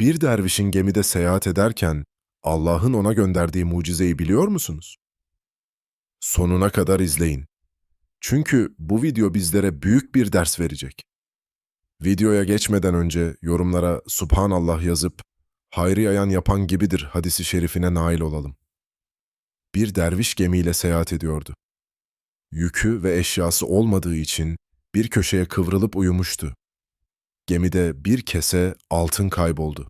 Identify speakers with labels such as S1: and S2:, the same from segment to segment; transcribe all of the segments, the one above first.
S1: Bir dervişin gemide seyahat ederken Allah'ın ona gönderdiği mucizeyi biliyor musunuz? Sonuna kadar izleyin. Çünkü bu video bizlere büyük bir ders verecek. Videoya geçmeden önce yorumlara Subhanallah yazıp hayrı yayan yapan gibidir hadisi şerifine nail olalım. Bir derviş gemiyle seyahat ediyordu. Yükü ve eşyası olmadığı için bir köşeye kıvrılıp uyumuştu. Gemide bir kese altın kayboldu.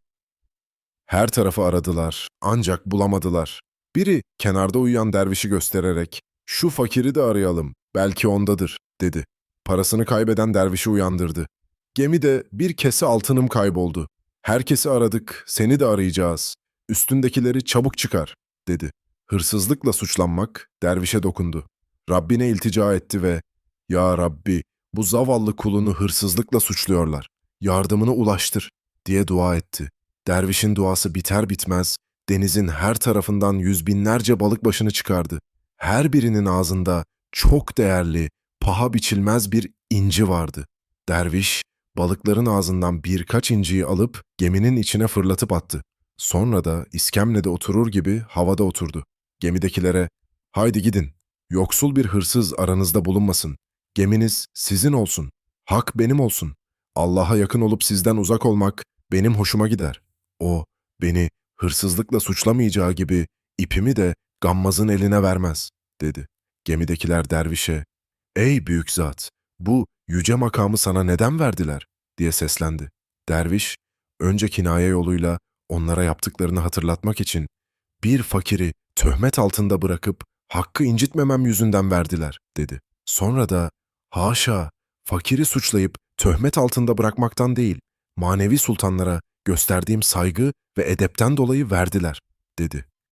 S1: Her tarafı aradılar ancak bulamadılar. Biri kenarda uyuyan dervişi göstererek "Şu fakiri de arayalım, belki ondadır." dedi. Parasını kaybeden dervişi uyandırdı. Gemide bir kese altınım kayboldu. Herkesi aradık, seni de arayacağız. Üstündekileri çabuk çıkar, dedi. Hırsızlıkla suçlanmak dervişe dokundu. Rabbine iltica etti ve "Ya Rabbi, bu zavallı kulunu hırsızlıkla suçluyorlar. Yardımını ulaştır." diye dua etti. Dervişin duası biter bitmez denizin her tarafından yüz binlerce balık başını çıkardı. Her birinin ağzında çok değerli, paha biçilmez bir inci vardı. Derviş balıkların ağzından birkaç inciyi alıp geminin içine fırlatıp attı. Sonra da iskemlede oturur gibi havada oturdu. Gemidekilere, haydi gidin, yoksul bir hırsız aranızda bulunmasın. Geminiz sizin olsun, hak benim olsun. Allah'a yakın olup sizden uzak olmak benim hoşuma gider. O, beni hırsızlıkla suçlamayacağı gibi ipimi de gammazın eline vermez, dedi. Gemidekiler dervişe, ey büyük zat, bu yüce makamı sana neden verdiler? diye seslendi. Derviş, önce kinaye yoluyla onlara yaptıklarını hatırlatmak için bir fakiri töhmet altında bırakıp hakkı incitmemem yüzünden verdiler, dedi. Sonra da, haşa, fakiri suçlayıp töhmet altında bırakmaktan değil, manevi sultanlara gösterdiğim saygı ve edepten dolayı verdiler, dedi.